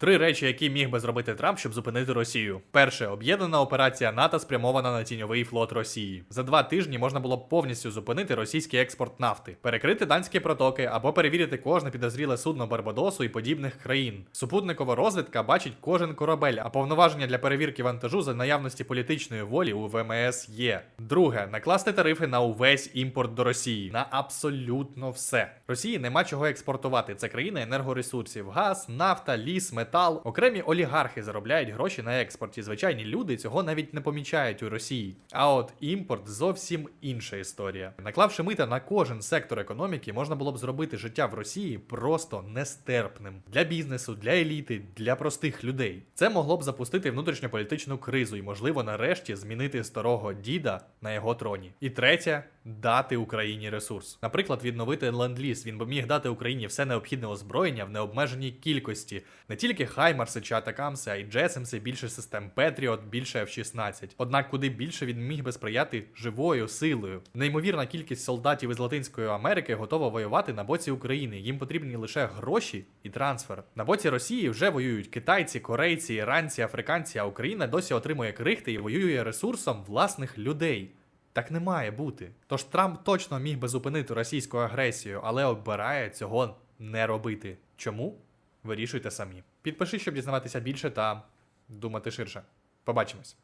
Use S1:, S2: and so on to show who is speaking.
S1: Три речі, які міг би зробити Трамп, щоб зупинити Росію. Перше, об'єднана операція НАТО спрямована на тіньовий флот Росії. За два тижні можна було б повністю зупинити російський експорт нафти, перекрити данські протоки або перевірити кожне підозріле судно Барбадосу і подібних країн. Супутникова розвідка бачить кожен корабель, а повноваження для перевірки вантажу за наявності політичної волі у ВМС є. Друге, накласти тарифи на увесь імпорт до Росії на абсолютно все. Росії нема чого експортувати. Це країна енергоресурсів: газ, нафта, ліс, метал. Окремі олігархи заробляють гроші на експорті. Звичайні люди цього навіть не помічають у Росії. А от імпорт зовсім інша історія. Наклавши мита на кожен сектор економіки, можна було б зробити життя в Росії просто нестерпним для бізнесу, для еліти, для простих людей. Це могло б запустити внутрішньополітичну кризу і, можливо, нарешті змінити старого діда на його троні. І третє дати Україні ресурс. Наприклад, відновити ленд-ліз. Він би міг дати Україні все необхідне озброєння в необмеженій кількості, не тільки Хаймарси чи Атакамси, а й Джесемси, більше систем Петріот, більше F-16. Однак, куди більше він міг би сприяти живою силою. Неймовірна кількість солдатів із Латинської Америки готова воювати на боці України. Їм потрібні лише гроші і трансфер. На боці Росії вже воюють китайці, корейці, іранці, африканці, а Україна досі отримує крихти і воює ресурсом власних людей. Так не має бути. Тож Трамп точно міг би зупинити російську агресію, але обирає цього не робити. Чому? Вирішуйте самі. Підпиши, щоб дізнаватися більше та думати ширше. Побачимось.